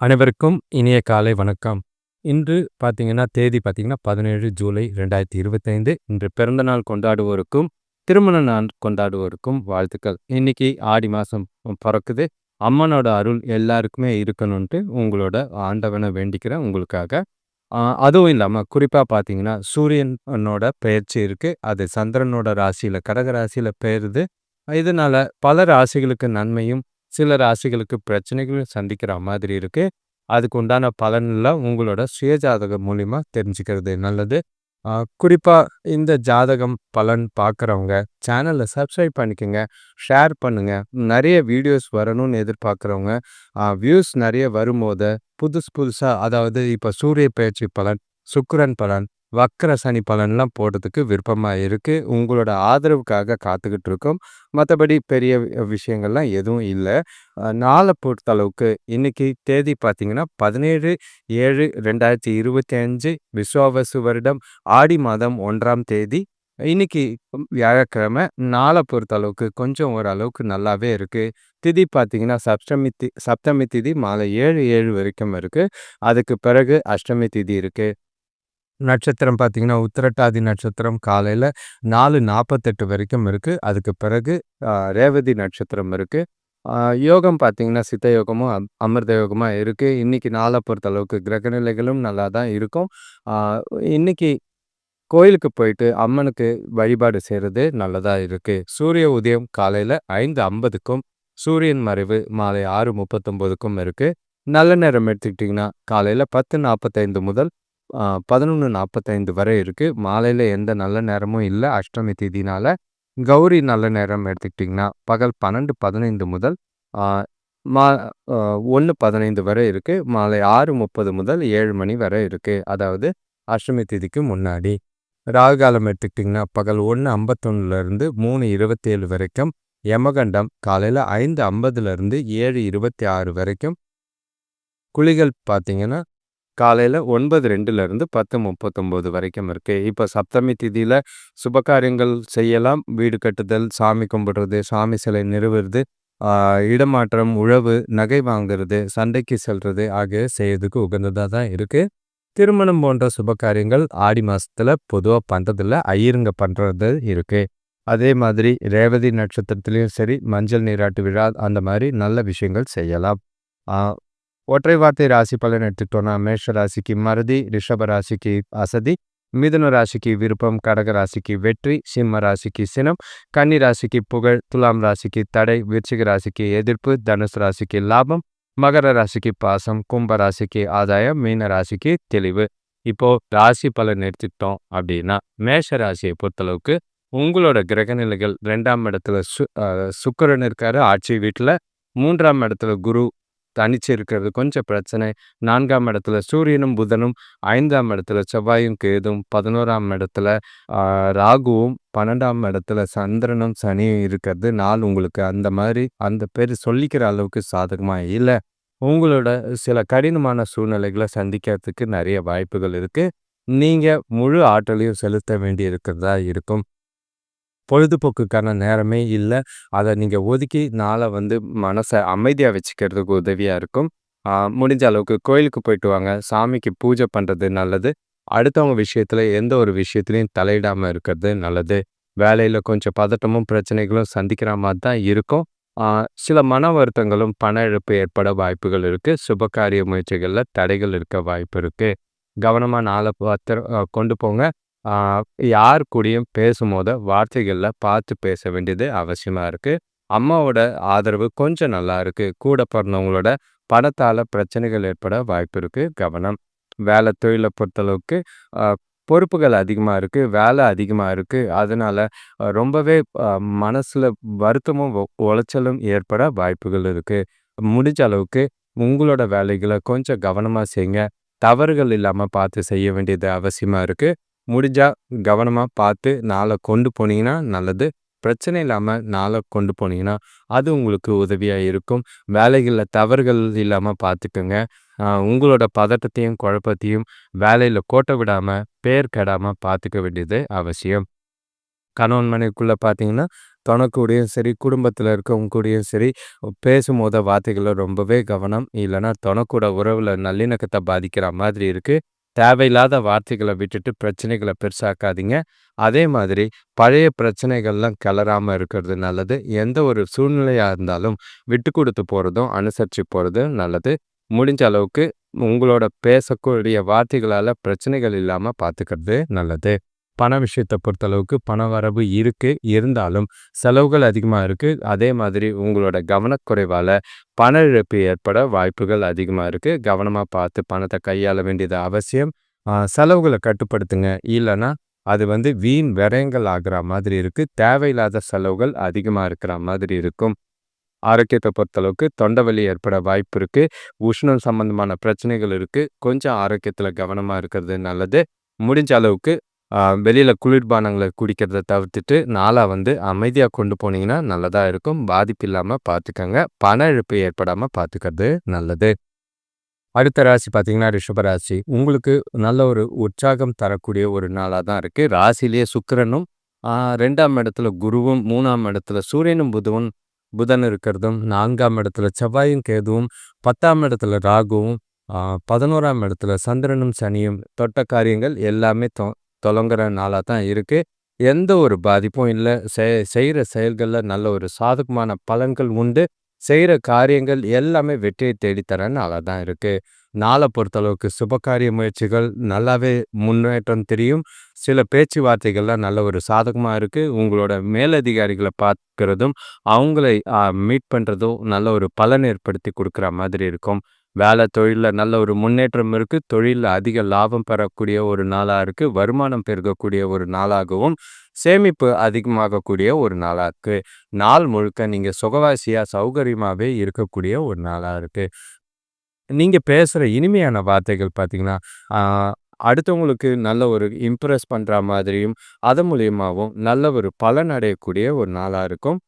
அனைவருக்கும் இனிய காலை வணக்கம். இன்று பார்த்தீங்கன்னா, தேதி பார்த்தீங்கன்னா, 17 ஜூலை 2025 இன்று பிறந்தநாள் கொண்டாடுவோருக்கும், திருமண நாள் கொண்டாடுவோருக்கும் வாழ்த்துக்கள். இன்னைக்கு ஆடி மாசம் பிறக்குது அம்மனோட அருள் எல்லாருக்குமே இருக்கணும்ன்ட்டு உங்களோட ஆண்டவனை வேண்டிக்கிறேன் உங்களுக்காக. அதுவும் இல்லாம குறிப்பா பார்த்தீங்கன்னா, சூரியனோட பெயர்ச்சி இருக்கு. அது சந்திரனோட ராசியில் கடக ராசியில பெயருது. இதனால பல ராசிகளுக்கு நன்மையும், சில ராசிகளுக்கு பிரச்சனைகள் சந்திக்கிற மாதிரி இருக்கு. அதுக்கு உண்டான பலன்லாம் உங்களோட சுயஜாதகம் மூலிமா தெரிஞ்சுக்கிறது நல்லது. குறிப்பாக இந்த ஜாதகம் பலன் பார்க்குறவங்க, சேனலை சப்ஸ்கிரைப் பண்ணிக்கங்க. ஷேர் பண்ணுங்கள் நிறைய வீடியோஸ் வரணும்னு எதிர்பார்க்குறவங்க, வியூஸ் நிறைய வரும்போது, புதுசு புதுசாக அதாவது இப்போ சூரிய பயிற்சி பலன், சுக்கிரன் பலன், வக்ர சனி பலன்லாம் போடுறதுக்கு விருப்பமாக இருக்குது உங்களோட ஆதரவுக்காக காத்துக்கிட்டு இருக்கோம். மற்றபடி பெரிய விஷயங்கள்லாம் எதுவும் இல்லை நாளை பொறுத்த பொறுத்தளவுக்கு இன்னைக்கு தேதி பார்த்தீங்கன்னா, 17/7/2025 விஸ்வாவசு வருடம் ஆடி மாதம் ஒன்றாம் தேதி. இன்னைக்கு வியாழக்கிழமை. பொறுத்த அளவுக்கு கொஞ்சம் ஓரளவுக்கு நல்லாவே இருக்குது திதி பார்த்தீங்கன்னா, சப்தமி தி சப்தமி திதி மாலை 7:07 வரைக்கும் இருக்குது அதுக்கு பிறகு அஷ்டமி திதி இருக்குது நட்சத்திரம் பார்த்திங்கன்னா உத்திரட்டாதி நட்சத்திரம் காலையில் நாலு நாற்பத்தெட்டு வரைக்கும் இருக்குது அதுக்கு பிறகு ரேவதி நட்சத்திரம் இருக்குது யோகம் பார்த்திங்கன்னா சித்த யோகமும், அமிர்த யோகமாக இருக்குது இன்றைக்கி நாளை பொறுத்தளவுக்கு கிரக நிலைகளும் நல்லா தான் இருக்கும். இன்றைக்கி இன்னைக்கு கோயிலுக்கு போயிட்டு அம்மனுக்கு வழிபாடு செய்கிறது நல்லதாக இருக்குது சூரிய உதயம் காலையில் ஐந்து ஐம்பதுக்கும் சூரியன் மறைவு மாலை ஆறு முப்பத்தொம்போதுக்கும் இருக்குது நல்ல நேரம் எடுத்துக்கிட்டிங்கன்னா, காலையில் பத்து நாற்பத்தைந்து முதல் பதினொன்று நாற்பத்தைந்து வரை இருக்குது மாலையில் எந்த நல்ல நேரமும் இல்லை அஷ்டமி தேதினால் கௌரி நல்ல நேரம் எடுத்துக்கிட்டிங்கன்னா, பகல் 12:15 முதல் மா ஒன்று பதினைந்து வரை இருக்குது மாலை 6:30 முதல் ஏழு மணி வரை இருக்குது அதாவது அஷ்டமி திதிக்கு முன்னாடி. ராகு காலம் எடுத்துக்கிட்டிங்கன்னா, பகல் 1:51லருந்து 3:27 வரைக்கும். யமகண்டம் காலையில் ஐந்து ஐம்பதுலேருந்து ஏழு இருபத்தி ஆறு வரைக்கும். குழிகள் பார்த்திங்கன்னா காலையில் ஒன்பது ரெண்டுலேருந்து பத்து முப்பத்தொம்போது வரைக்கும் இருக்கு. இப்ப சப்தமி திதியில சுபகாரியங்கள் செய்யலாம். வீடு கட்டுதல், சாமி கும்பிடுறது, சாமி சிலை நிறுவுறது, இடமாற்றம், உழவு, நகை வாங்குறது, சண்டைக்கு செல்றது ஆகிய செய்யறதுக்கு உகந்ததா தான் இருக்கு. திருமணம் போன்ற சுபகாரியங்கள் ஆடி மாசத்துல பொதுவா பண்றதில்ல. ஐயருங்க பண்றது இருக்கு. அதே மாதிரி ரேவதி நட்சத்திரத்துலேயும் சரி, மஞ்சள் நீராட்டு விழா அந்த மாதிரி நல்ல விஷயங்கள் செய்யலாம். ஒற்றை வார்த்தை ராசி பலன் எடுத்துக்கிட்டோம்னா, மேஷ ராசிக்கு மறதி, ரிஷப ராசிக்கு அசதி, மிதுன ராசிக்கு விருப்பம், கடக ராசிக்கு வெற்றி, சிம்ம ராசிக்கு சினம், கன்னி ராசிக்கு புகழ், துலாம் ராசிக்கு தடை, விருச்சிக ராசிக்கு எதிர்ப்பு, தனுசு ராசிக்கு லாபம், மகர ராசிக்கு பாசம், கும்ப ராசிக்கு ஆதாயம், மீன ராசிக்கு தெளிவு. இப்போ ராசி பலன் எடுத்துக்கிட்டோம் அப்படின்னா, மேஷ ராசியை பொறுத்தளவுக்கு உங்களோட கிரக நிலைகள் ரெண்டாம் இடத்துல சு சுக்கரன் இருக்காரு ஆட்சி வீட்டில் மூன்றாம் இடத்துல குரு தனிச்சு இருக்கிறது கொஞ்சம் பிரச்சனை. நான்காம் இடத்துல சூரியனும், புதனும், ஐந்தாம் இடத்துல செவ்வாயும், கேதும் பதினோராம் இடத்துல ராகுவும், 12ஆம் இடத்துல சந்திரனும், சனியும் இருக்கிறது நாள் உங்களுக்கு அந்த மாதிரி அந்த பேர் சொல்லிக்கிற அளவுக்கு சாதகமாக இல்லை உங்களோட சில கடினமான சூழ்நிலைகளை சந்திக்கிறதுக்கு நிறைய வாய்ப்புகள் இருக்குது நீங்கள் முழு ஆற்றலையும் செலுத்த வேண்டி இருக்கிறதா இருக்கும். பொழுதுபோக்குக்கான நேரமே இல்ல. அத நீங்க ஒதுக்கி நாளை வந்து மனச அமைதியா வச்சுக்கிறதுக்கு உதவியா இருக்கும். முடிஞ்ச அளவுக்கு கோயிலுக்கு போயிட்டு வாங்க. சாமிக்கு பூஜை பண்றது நல்லது. அடுத்தவங்க விஷயத்துல எந்த ஒரு விஷயத்துலையும் தலையிடாம இருக்கிறது நல்லது. வேலையில கொஞ்சம் பதட்டமும், பிரச்சனைகளும் சந்திக்கிற மாதிரி தான் இருக்கும். சில மன வருத்தங்களும், பண இழப்பு ஏற்பட வாய்ப்புகள் இருக்கு. சுபகாரிய முயற்சிகள்ல தடைகள் இருக்க வாய்ப்பு இருக்கு. கவனமா நாளை பத்திர கொண்டு போங்க. யார் கூடயும் பேசும்போது வார்த்தைகளில் பார்த்து பேச வேண்டியது அவசியமாக இருக்குது அம்மாவோட ஆதரவு கொஞ்சம் நல்லா இருக்குது கூட பிறந்தவங்களோட பணத்தால் பிரச்சனைகள் ஏற்பட வாய்ப்பு இருக்குது கவனம். வேலை தொழிலை பொறுத்தளவுக்கு பொறுப்புகள் அதிகமாக இருக்குது வேலை அதிகமாக இருக்குது அதனால் ரொம்பவே மனசில் வருத்தமும், ஒ உளைச்சலும் ஏற்பட வாய்ப்புகள் இருக்குது முடிஞ்ச அளவுக்கு உங்களோட வேலைகளை கொஞ்சம் கவனமாக செய்யுங்க. தவறுகள் இல்லாமல் பார்த்து செய்ய வேண்டியது அவசியமாக இருக்குது முடிஞ்சால் கவனமாக பார்த்து நாளை கொண்டு போனீங்கன்னா நல்லது. பிரச்சனை இல்லாமல் நாளை கொண்டு போனீங்கன்னா, அது உங்களுக்கு உதவியாக இருக்கும். வேலைகளில் தவறுகள் இல்லாமல் பார்த்துக்குங்க உங்களோட பதட்டத்தையும், குழப்பத்தையும் வேலையில் கோட்ட விடாமல் பேர் கெடாமல் பார்த்துக்க வேண்டியது அவசியம். கணவன் மனைவிக்குள்ளே பார்த்தீங்கன்னா, துணக்கூடையும் சரி, குடும்பத்தில் இருக்கவங்க கூடயும் சரி, பேசும்போது வார்த்தைகளை ரொம்பவே கவனம். இல்லைன்னா துணக்கூட உறவில் நல்லிணக்கத்தை பாதிக்கிற மாதிரி இருக்குது தேவையில்லாத வார்த்தைகளை விட்டுட்டு பிரச்சனைகளை பெருசாக்காதீங்க. அதே மாதிரி பழைய பிரச்சனைகள்லாம் கிளறாமல் இருக்கிறது நல்லது. எந்த ஒரு சூழ்நிலையாக இருந்தாலும் விட்டு கொடுத்து போகிறதும் அனுசரித்து போகிறதும் நல்லது. முடிஞ்ச அளவுக்கு உங்களோட பேசக்கூடிய வார்த்தைகளால் பிரச்சனைகள் இல்லாமல் பார்த்துக்கிறது நல்லது. பண விஷயத்தை பொறுத்தளவுக்கு பண வரவு இருக்குது இருந்தாலும் செலவுகள் அதிகமாக இருக்குது அதே மாதிரி உங்களோட கவனக்குறைவால் பண இழப்பு ஏற்பட வாய்ப்புகள் அதிகமாக இருக்குது கவனமாக பார்த்து பணத்தை கையாள வேண்டியது அவசியம். செலவுகளை கட்டுப்படுத்துங்க. இல்லன்னா அது வந்து வீண் விரயங்கள் ஆகிற மாதிரி இருக்குது தேவையில்லாத செலவுகள் அதிகமாக இருக்கிற மாதிரி இருக்கும். ஆரோக்கியத்தை பொறுத்தளவுக்கு தொண்டைவலி ஏற்பட வாய்ப்பு இருக்குது உஷ்ணம் சம்பந்தமான பிரச்சனைகள் இருக்குது கொஞ்சம் ஆரோக்கியத்தில் கவனமாக இருக்கிறது நல்லது. முடிஞ்ச அளவுக்கு வெளியில குளிர்பானங்களை குடிக்கிறத தவிர்த்துட்டு, நாளாக வந்து அமைதியா கொண்டு போனீங்கன்னா நல்லதா இருக்கும். பாதிப்பு இல்லாமல் பார்த்துக்கங்க. பண இழப்பு ஏற்படாம பார்த்துக்கிறது நல்லது. அடுத்த ராசி பார்த்தீங்கன்னா, ரிஷபராசி உங்களுக்கு நல்ல ஒரு உற்சாகம் தரக்கூடிய ஒரு நாளா தான் இருக்கு. ராசிலேயே சுக்கிரனும், ரெண்டாம் இடத்துல குருவும், மூணாம் இடத்துல சூரியனும், புதவும் புதன் இருக்கிறதும், நான்காம் இடத்துல செவ்வாயும், கேதுவும், 10ஆம் இடத்துல ராகுவும், பதினோராம் இடத்துல சந்திரனும், சனியும் தொட்ட காரியங்கள் எல்லாமே தொ தொடங்குற நாளாக தான் இருக்குது எந்த ஒரு பாதிப்பும் இல்லை செ செய்கிற செயல்களில் நல்ல ஒரு சாதகமான பலன்கள் உண்டு. செய்கிற காரியங்கள் எல்லாமே வெற்றியை தேடித்தரனால தான் இருக்குது நாளை பொறுத்தளவுக்கு சுபகாரிய முயற்சிகள் நல்லாவே முன்னேற்றம் தெரியும். சில பேச்சுவார்த்தைகள்லாம் நல்ல ஒரு சாதகமாக இருக்குது உங்களோட மேலதிகாரிகளை பார்க்குறதும் அவங்களை மீட் பண்ணுறதும் நல்ல ஒரு பலன் ஏற்படுத்தி கொடுக்குற மாதிரி இருக்கும். வேலை, தொழிலில் நல்ல ஒரு முன்னேற்றம் இருக்குது தொழிலில் அதிக லாபம் பெறக்கூடிய ஒரு நாளாக இருக்குது வருமானம் பெருகக்கூடிய ஒரு நாளாகவும், சேமிப்பு அதிகமாகக்கூடிய ஒரு நாளாக இருக்குது நாள் முழுக்க நீங்கள் சுகவாசியாக சௌகரியமாகவே இருக்கக்கூடிய ஒரு நாளாக இருக்குது நீங்கள் பேசுகிற இனிமையான வார்த்தைகள் பார்த்தீங்கன்னா, அடுத்தவங்களுக்கு நல்ல ஒரு இம்ப்ரெஸ் பண்ணுற மாதிரியும், அதன் மூலியமாகவும் நல்ல ஒரு பலன் அடையக்கூடிய ஒரு நாளாக இருக்கும்.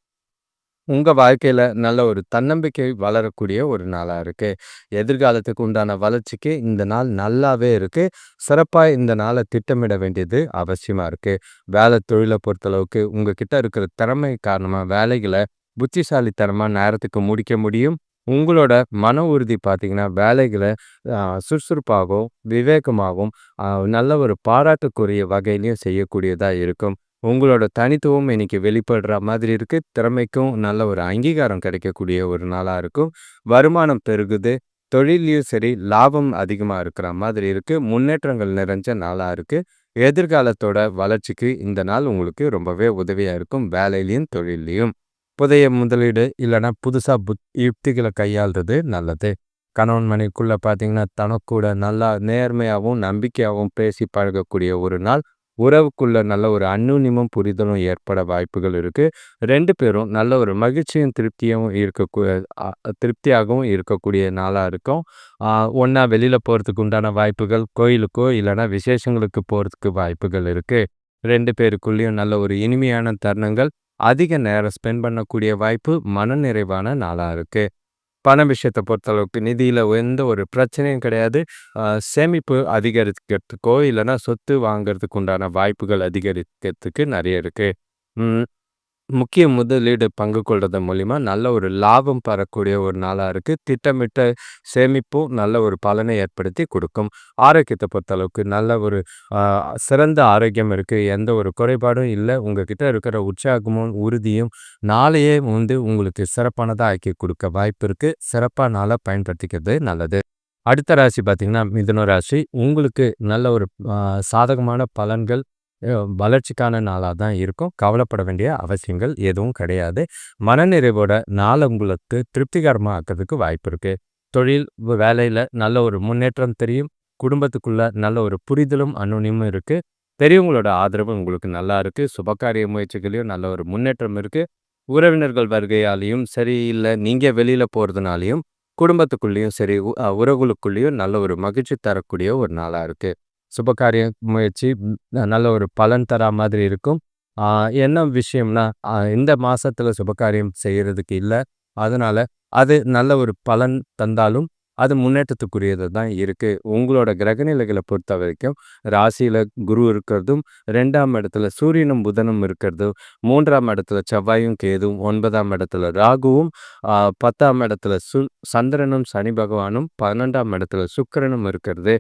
உங்கள் வாழ்க்கையில் நல்ல ஒரு தன்னம்பிக்கை வளரக்கூடிய ஒரு நாளாக இருக்குது எதிர்காலத்துக்கு உண்டான வளர்ச்சிக்கு இந்த நாள் நல்லாவே இருக்குது சிறப்பாக இந்த நாளை திட்டமிட வேண்டியது அவசியமாக இருக்குது வேலை, தொழிலை பொறுத்தளவுக்கு உங்ககிட்ட இருக்கிற திறமை காரணமாக வேலைகளை புத்திசாலித்தனமாக நேரத்துக்கு முடிக்க முடியும். உங்களோட மன உறுதி பார்த்தீங்கன்னா, வேலைகளை சுறுசுறுப்பாகவும், விவேகமாகவும், நல்ல ஒரு பாராட்டுக்குரிய வகையிலையும் செய்யக்கூடியதாக இருக்கும். உங்களோட தனித்துவம் இன்னைக்கு வெளிப்படுற மாதிரி இருக்குது திறமைக்கும் நல்ல ஒரு அங்கீகாரம் கிடைக்கக்கூடிய ஒரு நாளாக இருக்கும். வருமானம் பெருகுது. தொழிலையும் சரி, லாபம் அதிகமாக இருக்கிற மாதிரி இருக்குது முன்னேற்றங்கள் நிறைஞ்ச நாளாக இருக்குது எதிர்காலத்தோட வளர்ச்சிக்கு இந்த நாள் உங்களுக்கு ரொம்பவே உதவியாக இருக்கும். வேலையிலையும் தொழிலையும் புதிய முதலீடு இல்லைனா புதுசாக புத் யுக்திகளை கையாள்றது நல்லது. கணவன் மனைக்குள்ளே பார்த்தீங்கன்னா, தனக்கூட நல்லா நேர்மையாகவும் நம்பிக்கையாகவும் பேசி பழகக்கூடிய ஒரு நாள். உறவுக்குள்ள நல்ல ஒரு அந்யோன்யமும், புரிதலும் ஏற்பட வாய்ப்புகள் இருக்குது ரெண்டு பேரும் நல்ல ஒரு மகிழ்ச்சியும், திருப்தியும் இருக்கக்கூ திருப்தியாகவும் இருக்கக்கூடிய நாளாக இருக்கும். ஒன்றா வெளியில் போகிறதுக்கு உண்டான வாய்ப்புகள், கோயிலுக்கோ இல்லைனா விசேஷங்களுக்கு போகிறதுக்கு வாய்ப்புகள் இருக்குது ரெண்டு பேருக்குள்ளேயும் நல்ல ஒரு இனிமையான தருணங்கள், அதிக நேரம் ஸ்பெண்ட் பண்ணக்கூடிய வாய்ப்பு, மனநிறைவான நாளாக இருக்குது பண விஷயத்தை பொறுத்தளவுக்கு நிதியில் எந்த ஒரு பிரச்சனையும் கிடையாது. சேமிப்பு அதிகரிக்கிறதுக்கோ, இல்லைன்னா சொத்து வாங்குறதுக்கு உண்டான வாய்ப்புகள் அதிகரிக்கிறதுக்கு நிறைய இருக்குது முக்கிய முதலீடு பங்கு கொள்றதன் மூலிமா நல்ல ஒரு லாபம் பெறக்கூடிய ஒரு நாளாக இருக்குது திட்டமிட்ட சேமிப்பும் நல்ல ஒரு பலனை ஏற்படுத்தி கொடுக்கும் ஆரோக்கியத்தை பொறுத்தளவுக்கு நல்ல ஒரு சிறந்த ஆரோக்கியம் இருக்குது எந்த ஒரு குறைபாடும் இல்ல. உங்ககிட்ட இருக்கிற உற்சாகமும், உறுதியும் நாளையே வந்து உங்களுக்கு சிறப்பானதாக ஆக்கி கொடுக்க வாய்ப்பு இருக்குது சிறப்பாக நாளாக பயன்படுத்திக்கிறது நல்லது. அடுத்த ராசி பார்த்தீங்கன்னா, மிதுன ராசி. உங்களுக்கு நல்ல ஒரு சாதகமான பலன்கள், வளர்ச்சிக்கான நாளாக தான் இருக்கும். கவலைப்பட வேண்டிய அவசியங்கள் எதுவும் கிடையாது. மனநிறைவோட நாள் உங்களுக்கு திருப்திகரமா ஆக்குறதுக்கு வாய்ப்பு இருக்கு. தொழில், வேலையில நல்ல ஒரு முன்னேற்றம் தெரியும். குடும்பத்துக்குள்ள நல்ல ஒரு புரிதலும், அனுனியமும் இருக்கு. பெரியவங்களோட ஆதரவு உங்களுக்கு நல்லா இருக்கு. சுபகாரிய முயற்சிகளையும் நல்ல ஒரு முன்னேற்றம் இருக்கு. உறவினர்கள் வருகையாலையும் சரி, இல்லை நீங்க வெளியில போறதுனாலயும், குடும்பத்துக்குள்ளேயும் சரி, உறவுகளுக்குள்ளேயும் நல்ல ஒரு மகிழ்ச்சி தரக்கூடிய ஒரு நாளா இருக்கு. சுபகாரிய முயற்சி நல்ல ஒரு பலன் தரா மாதிரி இருக்கும். என்ன விஷயம்னா, இந்த மாசத்துல சுபகாரியம் செய்யறதுக்கு இல்ல. அதனால அது நல்ல ஒரு பலன் தந்தாலும், அது முன்னேற்றத்துக்குரியது தான் இருக்குது உங்களோட கிரகநிலைகளை பொறுத்த வரைக்கும் ராசியில் குரு இருக்கிறதும் ரெண்டாம் இடத்துல சூரியனும் புதனும் இருக்கிறதும் மூன்றாம் இடத்துல செவ்வாயும் கேதும் ஒன்பதாம் இடத்துல ராகுவும் பத்தாம் இடத்துல சு சந்திரனும் சனி பகவானும் பன்னெண்டாம் இடத்துல சுக்கரனும் இருக்கிறது.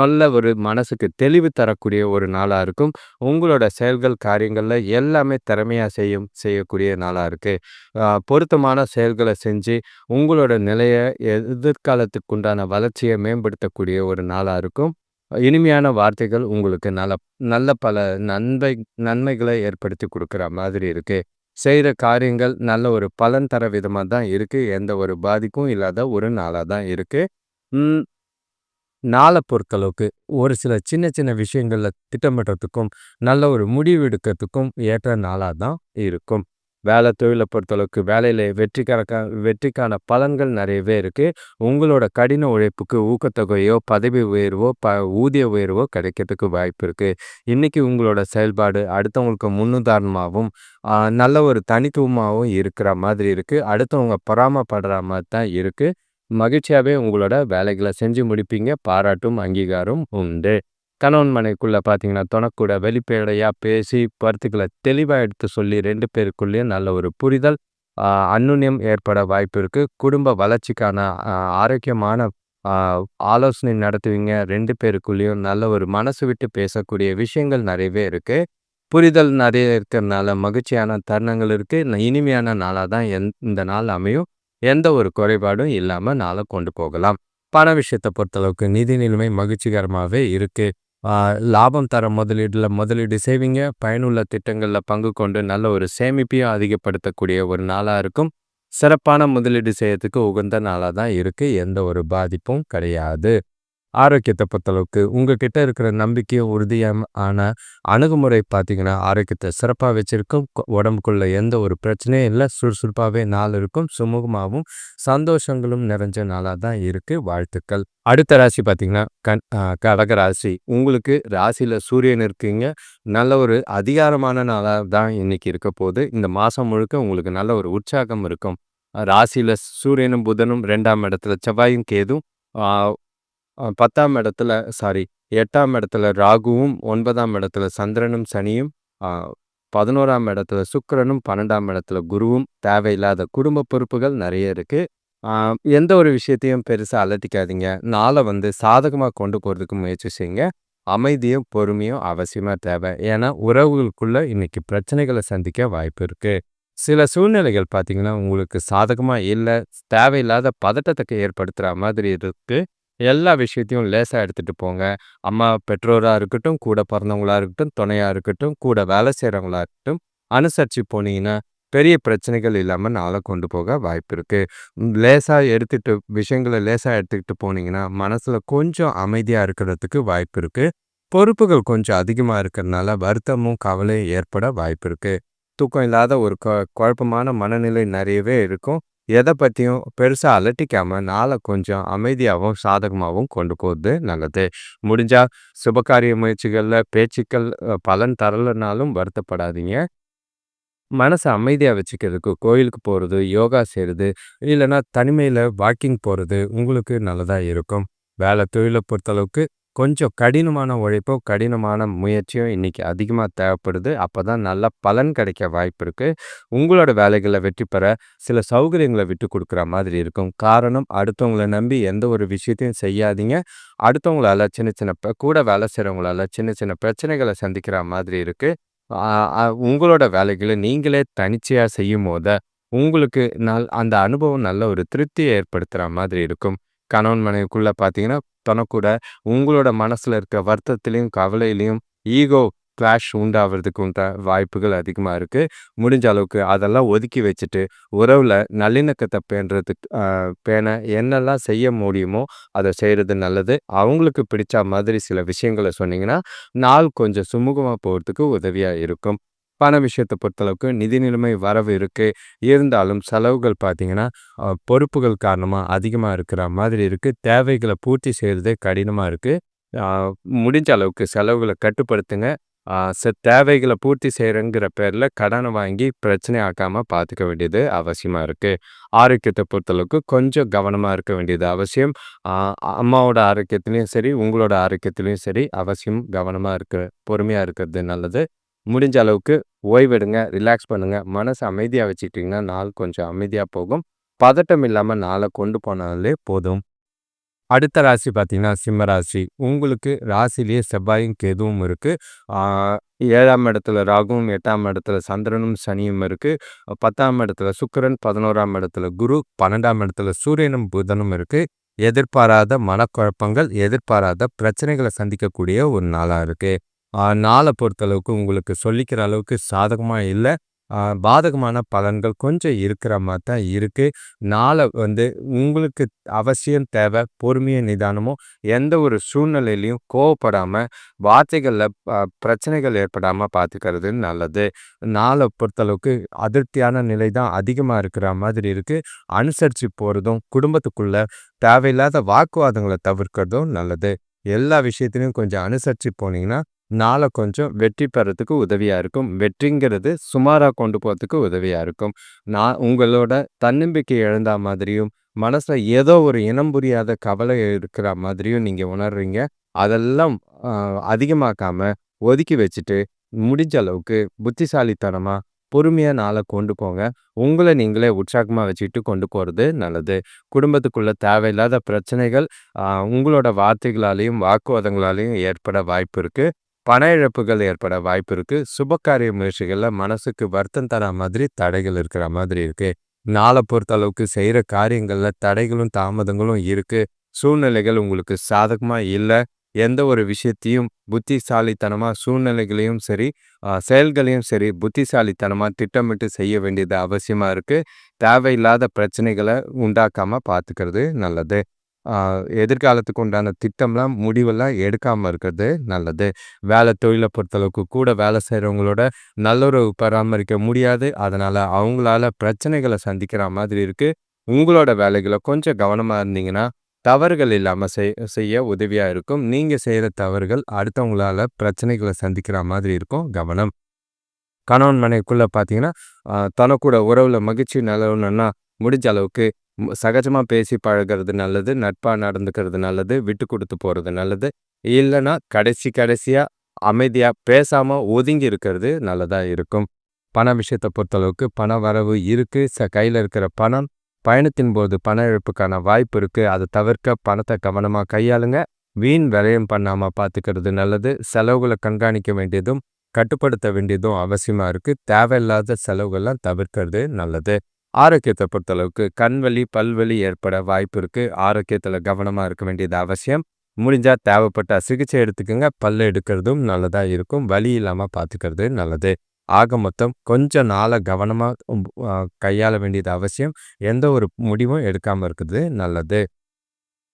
நல்ல ஒரு மனசுக்கு தெளிவு தரக்கூடிய ஒரு நாளாக இருக்கும். உங்களோட செயல்கள் காரியங்களில் எல்லாமே திறமையாக செய்யும் செய்யக்கூடிய நாளாக இருக்குது பொருத்தமான செயல்களை செஞ்சு உங்களோட நிலையை எதிர்காலத்துக்கு உண்டான வளர்ச்சியை மேம்படுத்தக்கூடிய ஒரு நாளாக இருக்கும். இனிமையான வார்த்தைகள் உங்களுக்கு நல்ல நல்ல பல நன்மை நன்மைகளை ஏற்படுத்தி கொடுக்குற மாதிரி இருக்குது செய்கிற காரியங்கள் நல்ல ஒரு பலன் தர விதமாக தான் இருக்குது எந்த ஒரு பாதிப்பும் இல்லாத ஒரு நாளாக தான் இருக்குது நாளை பொறுத்தளவுக்கு ஒரு சில சின்ன சின்ன விஷயங்களில் திட்டமிடுறதுக்கும் நல்ல ஒரு முடிவு எடுக்கிறதுக்கும் ஏற்ற நாளாக தான் இருக்கும். வேலை தொழிலை பொறுத்தளவுக்கு வேலையில் வெற்றிக்கான வெற்றிக்கான பலன்கள் நிறையவே இருக்குது உங்களோட கடின உழைப்புக்கு ஊக்கத்தொகையோ பதவி உயர்வோ ப ஊதிய உயர்வோ கிடைக்கிறதுக்கு வாய்ப்பு இருக்குது இன்றைக்கி உங்களோட செயல்பாடு அடுத்தவங்களுக்கு முன்னுதாரணமாகவும் நல்ல ஒரு தனித்துவமாகவும் இருக்கிற மாதிரி இருக்குது அடுத்தவங்க பொறாமப்படுற மாதிரி தான் இருக்குது மகிழ்ச்சியாகவே உங்களோட வேலைகளை செஞ்சு முடிப்பீங்க. பாராட்டும் அங்கீகாரம் உண்டு. கணவன் மனைக்குள்ளே பார்த்தீங்கன்னா தொனக்கூட வெளிப்படையாக பேசி கருத்துக்களை தெளிவாக எடுத்து சொல்லி ரெண்டு பேருக்குள்ளேயும் நல்ல ஒரு புரிதல் அன்னுன்யம் ஏற்பட வாய்ப்பு இருக்குது குடும்ப வளர்ச்சிக்கான ஆரோக்கியமான ஆலோசனை நடத்துவீங்க. ரெண்டு பேருக்குள்ளேயும் நல்ல ஒரு மனசு விட்டு பேசக்கூடிய விஷயங்கள் நிறையவே இருக்குது புரிதல் நிறைய இருக்கிறதுனால மகிழ்ச்சியான தருணங்கள் இருக்குது இனிமையான நாளாக தான் எந் இந்த நாள் அமையும். எந்த ஒரு குறைபாடும் இல்லாமல் நாளை கொண்டு போகலாம். பண விஷயத்தை பொறுத்தளவுக்கு நிதி நிலைமை மகிழ்ச்சிகரமாகவே இருக்குது லாபம் தர முதலீடில் முதலீடு செய்வீங்க. பயனுள்ள திட்டங்களில் பங்கு கொண்டு நல்ல ஒரு சேமிப்பையும் அதிகப்படுத்தக்கூடிய ஒரு நாளாக இருக்கும். சிறப்பான முதலீடு செய்யறதுக்கு உகந்த நாளாக தான் இருக்குது எந்த ஒரு பாதிப்பும் கிடையாது. ஆரோக்கியத்தை பொறுத்தளவுக்கு உங்ககிட்ட இருக்கிற நம்பிக்கையும் உறுதியான அணுகுமுறை பார்த்தீங்கன்னா ஆரோக்கியத்தை சிறப்பாக வச்சிருக்கும். உடம்புக்குள்ள எந்த ஒரு பிரச்சனையும் இல்லை. சுறுசுறுப்பாகவே நாள் இருக்கும். சுமூகமாகவும் சந்தோஷங்களும் நிறைஞ்ச நாளாக தான் இருக்குது வாழ்த்துக்கள். அடுத்த ராசி பார்த்தீங்கன்னா கண் கடக ராசி. உங்களுக்கு ராசியில் சூரியன் இருக்கீங்க. நல்ல ஒரு அதிகாரமான நாளாக தான் இன்னைக்கு இருக்க போது இந்த மாதம் முழுக்க உங்களுக்கு நல்ல ஒரு உற்சாகம் இருக்கும். ராசியில் சூரியனும் புதனும் ரெண்டாம் இடத்துல செவ்வாயும் கேதும் பத்தாம் இடத்துல சாரி எட்டாம் இடத்துல ராகுவும் ஒன்பதாம் இடத்துல சந்திரனும் சனியும் பதினோராம் இடத்துல சுக்கரனும் பன்னெண்டாம் இடத்துல குருவும் தேவையில்லாத குடும்ப பொறுப்புகள் நிறைய இருக்குது எந்த ஒரு விஷயத்தையும் பெருசாக அலட்டிக்காதீங்க. நாளை வந்து சாதகமாக கொண்டு போகிறதுக்கு முயற்சி செய்யுங்க. அமைதியும் பொறுமையும் அவசியமாக தேவை. ஏன்னா உறவுகளுக்குள்ள இன்னைக்கு பிரச்சனைகளை சந்திக்க வாய்ப்பு இருக்குது சில சூழ்நிலைகள் பார்த்தீங்கன்னா உங்களுக்கு சாதகமாக இல்லை தேவையில்லாத பதட்டத்தை ஏற்படுத்துகிற மாதிரி இருக்குது எல்லா விஷயத்தையும் லேசாக எடுத்துகிட்டு போங்க. அம்மா பெற்றோராக இருக்கட்டும் கூட பிறந்தவங்களா இருக்கட்டும் துணையாக இருக்கட்டும் கூட வேலை செய்கிறவங்களா இருக்கட்டும் அனுசரித்து போனீங்கன்னா பெரிய பிரச்சனைகள் இல்லாமல் நாளை கொண்டு போக வாய்ப்பு இருக்குது லேசாக எடுத்துகிட்டு விஷயங்களை லேசாக எடுத்துக்கிட்டு போனீங்கன்னா மனசில் கொஞ்சம் அமைதியாக இருக்கிறதுக்கு வாய்ப்பு இருக்குது பொறுப்புகள் கொஞ்சம் அதிகமாக இருக்கிறதுனால வருத்தமும் கவலையும் ஏற்பட வாய்ப்பு இருக்குது தூக்கம் இல்லாத ஒரு குழப்பமான மனநிலை நிறையவே இருக்கும். எதை பற்றியும் பெருசாக அலட்டிக்காமல் நாளை கொஞ்சம் அமைதியாகவும் சாதகமாகவும் கொண்டு போகிறது நல்லது. முடிஞ்சால் சுபகாரிய முயற்சிகளில் பேச்சுக்கள் பலன் தரலைனாலும் வருத்தப்படாதீங்க. மனசை அமைதியாக வச்சுக்கிறதுக்கு கோயிலுக்கு போகிறது யோகா செய்கிறது இல்லைன்னா தனிமையில் வாக்கிங் போகிறது உங்களுக்கு நல்லதாக இருக்கும். வேலை தொழிலை பொறுத்தளவுக்கு கொஞ்சம் கடினமான உழைப்போ கடினமான முயற்சியும் இன்றைக்கி அதிகமாக தேவைப்படுது. அப்போ தான் நல்ல பலன் கிடைக்க வாய்ப்பு இருக்குது உங்களோட வேலைகளை வெற்றி பெற சில சௌகரியங்களை விட்டு கொடுக்குற மாதிரி இருக்கும். காரணம் அடுத்தவங்களை நம்பி எந்த ஒரு விஷயத்தையும் செய்யாதீங்க. அடுத்தவங்களால சின்ன சின்ன கூட வேலை செய்கிறவங்களால சின்ன சின்ன பிரச்சனைகளை சந்திக்கிற மாதிரி இருக்குது உங்களோட வேலைகளை நீங்களே தனிச்சையாக செய்யும் போது உங்களுக்கு நல் அந்த அனுபவம் நல்ல ஒரு திருப்தியை ஏற்படுத்துகிற மாதிரி இருக்கும். கணவன் மனைவிக்குள்ளே பார்த்தீங்கன்னா தனக்கூட உங்களோட மனசில் இருக்க வருத்தத்திலையும் கவலையிலையும் ஈகோ கிளாஷ் உண்டாகிறதுக்கு உண்ட வாய்ப்புகள் அதிகமாக இருக்குது முடிஞ்ச அளவுக்கு அதெல்லாம் ஒதுக்கி வச்சுட்டு உறவில் நல்லிணக்கத்தை பேணுறதுக்கு பேண என்னெல்லாம் செய்ய முடியுமோ அதை செய்கிறது நல்லது. அவங்களுக்கு பிடிச்ச மாதிரி சில விஷயங்களை சொன்னீங்கன்னா நாள் கொஞ்சம் சுமூகமாக போகிறதுக்கு உதவியாக இருக்கும். பண விஷயத்தை பொறுத்தளவுக்கு நிதி நிலைமை வரவு இருக்குது இருந்தாலும் செலவுகள் பார்த்தீங்கன்னா பொறுப்புகள் காரணமாக அதிகமாக இருக்கிற மாதிரி இருக்குது தேவைகளை பூர்த்தி செய்கிறதே கடினமாக இருக்குது முடிஞ்ச அளவுக்கு செலவுகளை கட்டுப்படுத்துங்க. ச தேவைகளை பூர்த்தி செய்கிறேங்கிற பேரில் கடனை வாங்கி பிரச்சனை ஆக்காமல் பார்த்துக்க வேண்டியது அவசியமாக இருக்குது ஆரோக்கியத்தை பொறுத்தளவுக்கு கொஞ்சம் கவனமாக இருக்க வேண்டியது அவசியம். அம்மாவோட ஆரோக்கியத்துலேயும் சரி, உங்களோட ஆரோக்கியத்துலேயும் சரி அவசியம் கவனமாக இருக்க பொறுமையாக இருக்கிறது நல்லது. முடிஞ்ச அளவுக்கு ஓய்வெடுங்க, ரிலாக்ஸ் பண்ணுங்கள் மனசை அமைதியாக வச்சுக்கிட்டிங்கன்னா நாள் கொஞ்சம் அமைதியாக போகும். பதட்டம் இல்லாமல் நாளை கொண்டு போனாலே போதும். அடுத்த ராசி பார்த்தீங்கன்னா, சிம்ம ராசி. உங்களுக்கு ராசிலேயே செவ்வாயும், கேதுவும் இருக்குது ஏழாம் இடத்துல ராகுவும், எட்டாம் இடத்துல சந்திரனும், சனியும் இருக்குது பத்தாம் இடத்துல சுக்கிரன், 11ஆம் இடத்துல குரு, 12ஆம் இடத்துல சூரியனும், புதனும் இருக்குது எதிர்பாராத மனக்குழப்பங்கள், எதிர்பாராத பிரச்சனைகளை சந்திக்கக்கூடிய ஒரு நாளாக இருக்குது நாளை பொறுத்தளவுக்கு உங்களுக்கு சொல்லிக்கிற அளவுக்கு சாதகமாக இல்லை பாதகமான பலன்கள் கொஞ்சம் இருக்கிற மாதிரி தான் இருக்குது நாளை வந்து உங்களுக்கு அவசியம் தேவை பொறுமையும், நிதானமும். எந்த ஒரு சூழ்நிலையிலையும் கோவப்படாமல் வார்த்தைகளில் பிரச்சனைகள் ஏற்படாமல் பார்த்துக்கிறது நல்லது. நாளை பொறுத்தளவுக்கு அதிருப்தியான நிலை தான் அதிகமாக இருக்கிற மாதிரி இருக்குது அனுசரித்து போகிறதும் குடும்பத்துக்குள்ளே தேவையில்லாத வாக்குவாதங்களை தவிர்க்கிறதும் நல்லது. எல்லா விஷயத்திலையும் கொஞ்சம் அனுசரித்து போனீங்கன்னா, நாளை கொஞ்சம் வெற்றி பெறத்துக்கு உதவியாக இருக்கும். வெற்றிங்கிறது சுமாராக கொண்டு போகிறதுக்கு உதவியாக இருக்கும். நான் உங்களோட தன்னம்பிக்கை இழந்தா மாதிரியும், மனசில் ஏதோ ஒரு இனம் புரியாத கவலை இருக்கிற மாதிரியும் நீங்கள் உணர்றீங்க. அதெல்லாம் அதிகமாக்காமல் அதிகமாக்காம, ஒதுக்கி வச்சுட்டு, முடிஞ்ச அளவுக்கு புத்திசாலித்தனமாக பொறுமையாக நாளை கொண்டு போங்க. உங்களை நீங்களே உற்சாகமாக வச்சுக்கிட்டு கொண்டு போகிறது நல்லது. குடும்பத்துக்குள்ளே தேவையில்லாத பிரச்சனைகள், உங்களோட வார்த்தைகளாலேயும் வாக்குவாதங்களாலேயும் ஏற்பட வாய்ப்பு இருக்குது பண இழப்புகள் ஏற்பட வாய்ப்பு இருக்கு. சுபகாரிய முயற்சிகளில் மனசுக்கு வருத்தம் தரா மாதிரி தடைகள் இருக்கிற மாதிரி இருக்கு. நாளை பொறுத்தளவுக்கு செய்கிற காரியங்களில் தடைகளும், தாமதங்களும் இருக்கு. சூழ்நிலைகள் உங்களுக்கு சாதகமாக இல்லை எந்த ஒரு விஷயத்தையும் புத்திசாலித்தனமாக சூழ்நிலைகளையும் சரி, செயல்களையும் சரி புத்திசாலித்தனமாக திட்டமிட்டு செய்ய வேண்டியது அவசியமாக இருக்கு. தேவையில்லாத பிரச்சனைகளை உண்டாக்காமல் பார்த்துக்கிறது நல்லது. எதிர்காலத்துக்கு உண்டான திட்டம்லாம், முடிவெல்லாம் எடுக்காமல் இருக்கிறது நல்லது. வேலை தொழிலை பொறுத்தளவுக்கு கூட வேலை செய்கிறவங்களோட நல்லுறவு பராமரிக்க முடியாது. அதனால் அவங்களால பிரச்சனைகளை சந்திக்கிற மாதிரி இருக்குது உங்களோட வேலைகளை கொஞ்சம் கவனமாக இருந்தீங்கன்னா, தவறுகள் இல்லாமல் செய் செய்ய உதவியாக இருக்கும். நீங்கள் செய்கிற தவறுகள் அடுத்தவங்களால் பிரச்சனைகளை சந்திக்கிற மாதிரி இருக்கும். கவனம். கணவன் மனைக்குள்ளே பார்த்தீங்கன்னா, தனக்கூட உறவில் மகிழ்ச்சி நிலவணும்னா, முடிஞ்ச அளவுக்கு சகஜமாக சகஜமா பேசி பழகுறது நல்லது. நட்பா நடந்துக்கிறது நல்லது. விட்டு கொடுத்து போறது நல்லது. இல்லன்னா, கடைசி கடைசியா அமைதியா பேசாம ஒதுங்கி இருக்கிறது நல்லதா இருக்கும். பண விஷயத்த பொறுத்தளவுக்கு பண வரவு இருக்கு. ச கையில இருக்கிற பணம், பயணத்தின் போது பண இழப்புக்கான வாய்ப்பு இருக்கு. அதை தவிர்க்க பணத்தை கவனமா கையாளுங்க. வீண் விரயம் பண்ணாம பார்த்துக்கிறது நல்லது. செலவுகள கண்காணிக்க வேண்டியதும், கட்டுப்படுத்த வேண்டியதும் அவசியமா இருக்கு. தேவையில்லாத செலவுகள்லாம் தவிர்க்கிறது நல்லது. ஆரோக்கியத்தை பொறுத்தளவுக்கு கண் வலி, பல்வலி ஏற்பட வாய்ப்பு இருக்கு. ஆரோக்கியத்துல கவனமா இருக்க வேண்டியது அவசியம். முடிஞ்சா தேவைப்பட்டா சிகிச்சை எடுத்துக்கங்க. பல்லு எடுக்கிறதும் நல்லதா இருக்கும். வலி இல்லாம பார்த்துக்கிறது நல்லது. ஆக மொத்தம் கொஞ்சம் நாள கவனமா கையாள வேண்டியது அவசியம். எந்த ஒரு முடிவும் எடுக்காம இருக்கிறது நல்லது.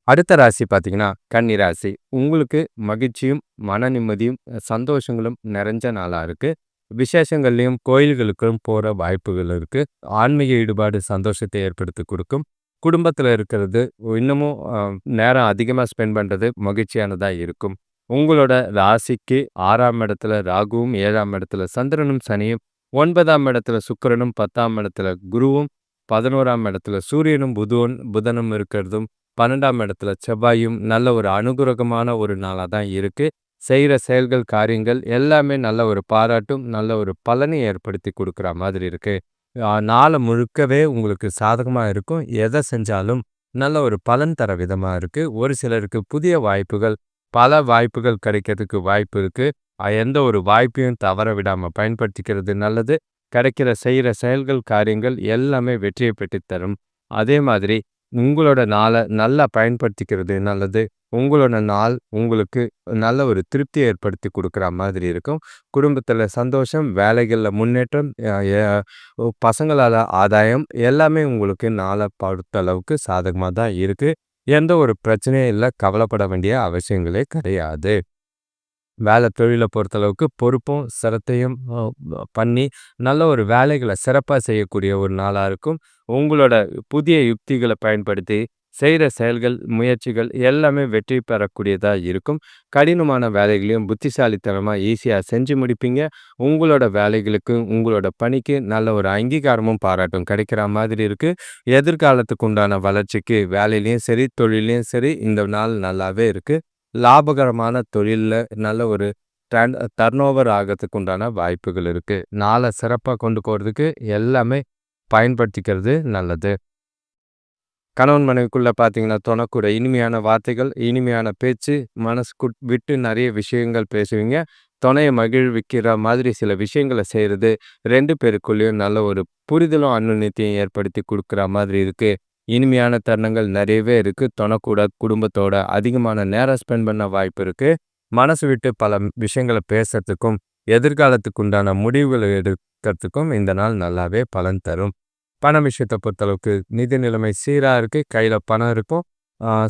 அடுத்த ராசி பார்த்தீங்கன்னா, கன்னி ராசி. உங்களுக்கு மகிழ்ச்சியும், மன நிம்மதியும், சந்தோஷங்களும் நிறைஞ்ச நாளா இருக்கு. விசேஷங்கள்லயும், கோயில்களுக்கும் போற வாய்ப்புகள் இருக்கு. ஆன்மீக ஈடுபாடு சந்தோஷத்தை ஏற்படுத்தி கொடுக்கும் குடும்பத்துல இருக்கிறது இன்னமும் நேரம் அதிகமா ஸ்பெண்ட் பண்றது மகிழ்ச்சியானதா இருக்கும். உங்களோட ராசிக்கு ஆறாம் இடத்துல ராகுவும், ஏழாம் இடத்துல சந்திரனும், சனியும், ஒன்பதாம் இடத்துல சுக்கிரனும், 10ஆம் இடத்துல குருவும், 11ஆம் இடத்துல சூரியனும், புதுவன் புதனும் இருக்கிறதும், 12ஆம் இடத்துல செவ்வாயும் நல்ல ஒரு அனுகிரகமான ஒரு நாளா தான் இருக்கு. செய்கிற செயல்கள், காரியங்கள் எல்லாமே நல்ல ஒரு பாராட்டும், நல்ல ஒரு பலனை ஏற்படுத்தி கொடுக்குற மாதிரி இருக்கு. நாளை நாள முழுக்கவே உங்களுக்கு சாதகமா இருக்கும். எத செஞ்சாலும் நல்ல ஒரு பலன் தர விதமா இருக்கு. ஒரு சிலருக்கு புதிய வாய்ப்புகள், பல வாய்ப்புகள் கிடைக்கிறதுக்கு வாய்ப்பு இருக்கு. எந்த ஒரு வாய்ப்பையும் தவற விடாம பயன்படுத்திக்கிறது நல்லது. கிடைக்கிற செய்கிற செயல்கள், காரியங்கள் எல்லாமே வெற்றியை பெற்றுத்தரும் அதே மாதிரி உங்களோட நாள நல்லா பயன்படுத்திக்கிறது நல்லது. உங்களோட நாள் உங்களுக்கு நல்ல ஒரு திருப்தியை ஏற்படுத்தி கொடுக்குற மாதிரி இருக்கும். குடும்பத்தில் சந்தோஷம், வேலைகளில் முன்னேற்றம், பசங்களால் ஆதாயம் எல்லாமே உங்களுக்கு நாளைப்படுத்து அளவுக்கு சாதகமாக தான் இருக்குது எந்த ஒரு பிரச்சனையும் இல்லை கவலைப்பட வேண்டிய அவசியங்களே கிடையாது. வேலை தொழிலை பொறுத்தளவுக்கு பொறுப்பும், சிரத்தையும் பண்ணி நல்ல ஒரு வேலைகளை சிறப்பாக செய்யக்கூடிய ஒரு நாளாக இருக்கும். உங்களோட புதிய யுக்திகளை பயன்படுத்தி செய்கிற செயல்கள் முயற்சிகள் எல்லாமே வெற்றி பெறக்கூடியதாக இருக்கும். கடினமான வேலைகளையும் புத்திசாலித்தனமாக ஈஸியாக செஞ்சு முடிப்பீங்க. உங்களோட வேலைகளுக்கு உங்களோட பணிக்கு நல்ல ஒரு அங்கீகாரமும் பாராட்டும் கிடைக்கிற மாதிரி இருக்குது எதிர்காலத்துக்கு உண்டான வளர்ச்சிக்கு வேலையிலையும் சரி தொழிலையும் சரி இந்த நாள் நல்லாவே இருக்குது லாபகரமான தொழிலில் நல்ல ஒரு டர்ன் டர்ன் ஓவர் ஆகிறதுக்கு உண்டான வாய்ப்புகள் இருக்குது நாளை சிறப்பாக கொண்டு போகிறதுக்கு எல்லாமே பயன்படுத்திக்கிறது நல்லது. கணவன் மனைவிக்குள்ளே பார்த்தீங்கன்னா தொணக்கூட இனிமையான வார்த்தைகள் இனிமையான பேச்சு மனசுக்கு விட்டு நிறைய விஷயங்கள் பேசுவீங்க. துணையை மகிழ்விக்கிற மாதிரி சில விஷயங்களை செய்கிறது ரெண்டு பேருக்குள்ளேயும் நல்ல ஒரு புரிதலும் அன்னுநித்தியம் ஏற்படுத்தி கொடுக்குற மாதிரி இருக்குது இனிமையான தருணங்கள் நிறையவே இருக்குது துணைக்கூட குடும்பத்தோட அதிகமான நேரம் ஸ்பெண்ட் பண்ண வாய்ப்பு இருக்குது மனசு விட்டு பல விஷயங்களை பேசுறதுக்கும் எதிர்காலத்துக்கு உண்டான முடிவுகளை எடுக்கிறதுக்கும் இந்த நாள் நல்லாவே பலன் தரும். பண விஷயத்தை பொறுத்தளவுக்கு நிதி நிலைமை சீராக இருக்குது கையில் பணம் இருக்கும்.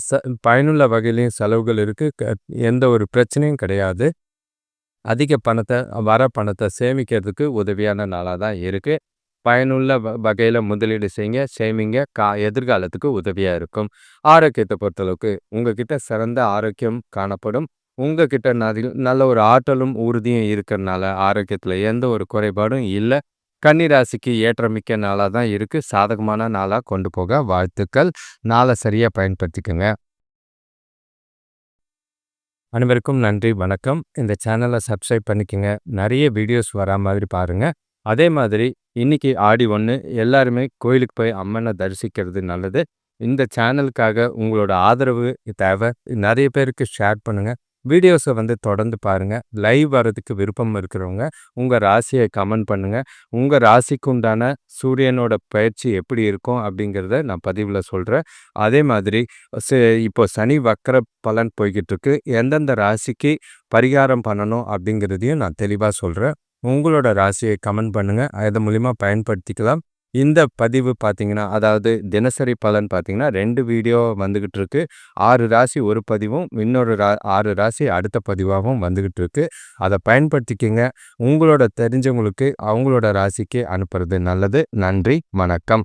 ச பயனுள்ள வகையிலையும் செலவுகள் இருக்குது எந்த ஒரு பிரச்சனையும் கிடையாது. அதிக பணத்தை வர பணத்தை சேமிக்கிறதுக்கு உதவியான நாளாக தான் இருக்குது பயனுள்ள வ வகையில் முதலீடு செய்யுங்க சேமிங்க கா எதிர்காலத்துக்கு உதவியாக இருக்கும். ஆரோக்கியத்தை பொறுத்தளவுக்கு உங்ககிட்ட சிறந்த ஆரோக்கியம் காணப்படும். உங்ககிட்ட நல்ல ஒரு ஆற்றலும் உறுதியும் இருக்கிறனால ஆரோக்கியத்தில் எந்த ஒரு குறைபாடும் இல்லை. கன்னிராசிக்கு ஏற்றமிக்க நாளாக தான் இருக்குது சாதகமான நாளாக கொண்டு போக வாழ்த்துக்கள். நாளை சரியாக பயன்படுத்திக்கோங்க. அனைவருக்கும் நன்றி வணக்கம். இந்த சேனலை சப்ஸ்கிரைப் பண்ணிக்கோங்க. நிறைய வீடியோஸ் வரா மாதிரி பாருங்கள் அதே மாதிரி இன்னைக்கு ஆடி ஒன்று எல்லாருமே கோயிலுக்கு போய் அம்மனை தரிசிக்கிறது நல்லது. இந்த சேனலுக்காக உங்களோட ஆதரவு தேவை நிறைய பேருக்கு ஷேர் பண்ணுங்கள் வீடியோஸை வந்து தொடர்ந்து பாருங்கள் லைவ் வர்றதுக்கு விருப்பம் இருக்கிறவங்க உங்கள் ராசியை கமெண்ட் பண்ணுங்கள் உங்கள் ராசிக்கு உண்டான சூரியனோட பயிற்சி எப்படி இருக்கும் அப்படிங்கிறத நான் பதிவில் சொல்கிறேன் அதே மாதிரி இப்போ சனி வக்கர பலன் போய்கிட்டு இருக்கு எந்தெந்த ராசிக்கு பரிகாரம் பண்ணணும் அப்படிங்கிறதையும் நான் தெளிவாக சொல்கிறேன் உங்களோட ராசியை கமெண்ட் பண்ணுங்கள் அதன் மூலிமா பயன்படுத்திக்கலாம். இந்த பதிவு பார்த்தீங்கன்னா அதாவது தினசரி பலன் பார்த்திங்கன்னா ரெண்டு வீடியோ வந்துக்கிட்டு இருக்கு ஆறு ராசி ஒரு பதிவும் இன்னொரு ரா ஆறு ராசி அடுத்த பதிவாகவும் வந்துக்கிட்டு இருக்கு அதை பயன்படுத்திக்கிங்க. உங்களோட தெரிஞ்சவங்களுக்கு அவங்களோட ராசிக்கு அனுப்புறது நல்லது. நன்றி வணக்கம்.